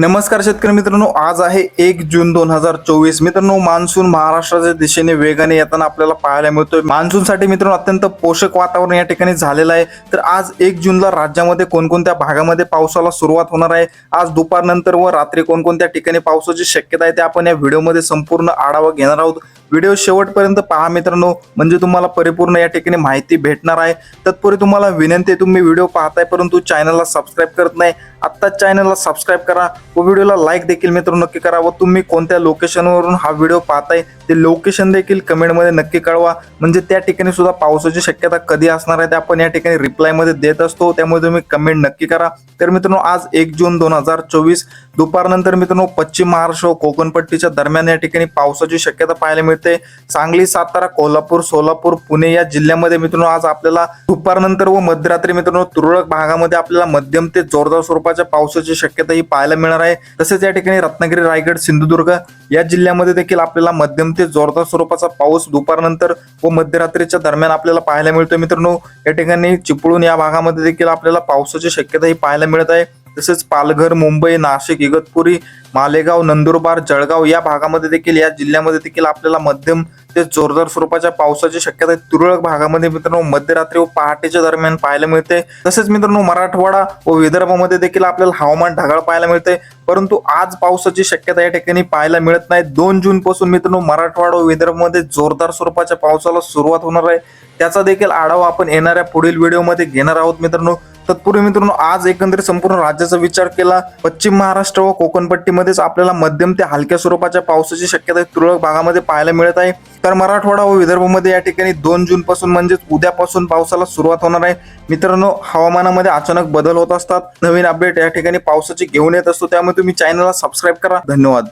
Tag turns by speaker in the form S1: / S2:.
S1: नमस्कार शेतकरी मित्रांनो आज आहे एक जून दोन हजार चोवीस. मित्रांनो मान्सून महाराष्ट्राच्या दिशेने वेगाने येताना आपल्याला पाहायला मिळतोय. मान्सूनसाठी मित्रांनो अत्यंत पोषक वातावरण या ठिकाणी झालेलं आहे. तर आज एक जूनला राज्यामध्ये कोणकोणत्या भागामध्ये पावसाला सुरुवात होणार आहे? आज दुपारनंतर व रात्री कोणकोणत्या ठिकाणी पावसाची शक्यता आहे ते आपण या व्हिडिओमध्ये संपूर्ण आढावा घेणार आहोत. व्हिडिओ शेवटपर्यंत पहा मित्रांनो. म्हणजे तुम्हाला परिपूर्ण या ठिकाणी माहिती भेटणार आहे. तत्पूर्वी तुम्हाला विनंती आहे तुम्ही व्हिडिओ पाहताय परंतु चॅनलला सबस्क्राईब करत नाही आत्ताच चॅनलला सबस्क्राईब करा. व व्हिडिओला लाईक देखील मित्रांनो नक्की करा व तुम्ही कोणत्या लोकेशनवरून हा व्हिडिओ पाहताय ते लोकेशन देखील कमेंटमध्ये नक्की कळवा. म्हणजे त्या ठिकाणी सुद्धा पावसाची शक्यता कधी असणार आहे ते आपण या ठिकाणी रिप्लायमध्ये देत असतो. त्यामुळे तुम्ही कमेंट नक्की करा. तर मित्रांनो आज एक जून दोन हजार चोवीस. दुपारनंतर मित्रांनो पश्चिम महाराष्ट्र व कोकणपट्टीच्या दरम्यान या ठिकाणी पावसाची शक्यता पाहायला मिळते. सांगली सातारा कोल्हापूर सोलापूर पुणे या जिल्ह्यामध्ये मित्रांनो आज आपल्याला दुपारनंतर व मध्यरात्री मित्रांनो तुरळक भागामध्ये आपल्याला मध्यम ते जोरदार स्वरूपाच्या पावसाची शक्यता ही पाहायला मिळणार आहे. तसेच या ठिकाणी रत्नागिरी रायगड सिंधुदुर्ग या जिल्ह्यामध्ये देखील आपल्याला मध्यम ते जोरदार स्वरूपाचा पाऊस दुपारनंतर व मध्यरात्रीच्या दरम्यान आपल्याला पाहायला मिळतो मित्रांनो. या ठिकाणी चिपळूण या भागामध्ये देखील आपल्याला पावसाची शक्यता ही पाहायला मिळत आहे. तसेच पालघर मुंबई नाशिक इगतपुरी मालेगाव नंदुरबार जळगाव या भागामध्ये देखील या जिल्ह्यामध्ये देखील आपल्याला मध्यम ते जोरदार स्वरूपाच्या पावसाची शक्यता आहे. तुरळक भागामध्ये मित्रांनो मध्यरात्री व पहाटेच्या दरम्यान पाहायला मिळते. तसेच मित्रांनो मराठवाडा व विदर्भामध्ये देखील आपल्याला हवामान ढगाळ पाहायला मिळते. परंतु आज पावसाची शक्यता या ठिकाणी पाहायला मिळत नाही. दोन जून पासून मित्रांनो मराठवाडा व विदर्भामध्ये जोरदार स्वरूपाच्या पावसाला सुरुवात होणार आहे. त्याचा देखील आढावा आपण येणाऱ्या पुढील व्हिडिओमध्ये घेणार आहोत मित्रांनो. तत्पूर्वी मित्रांनो आज एकंदरीत संपूर्ण राज्याचा विचार केला पश्चिम महाराष्ट्र व कोकणपट्टीमध्येच आपल्याला मध्यम ते हलक्या स्वरूपाच्या पावसाची शक्यता तुरळक भागामध्ये पाहायला मिळत आहे. तर मराठवाडा व विदर्भामध्ये या ठिकाणी दोन जून पासून म्हणजेच उद्यापासून पावसाला सुरुवात होणार आहे. मित्रांनो हवामानामध्ये अचानक बदल होत असतात. नवीन अपडेट या ठिकाणी पावसाची घेऊन येत असतो. त्यामुळे तुम्ही चॅनलला सबस्क्राईब करा. धन्यवाद.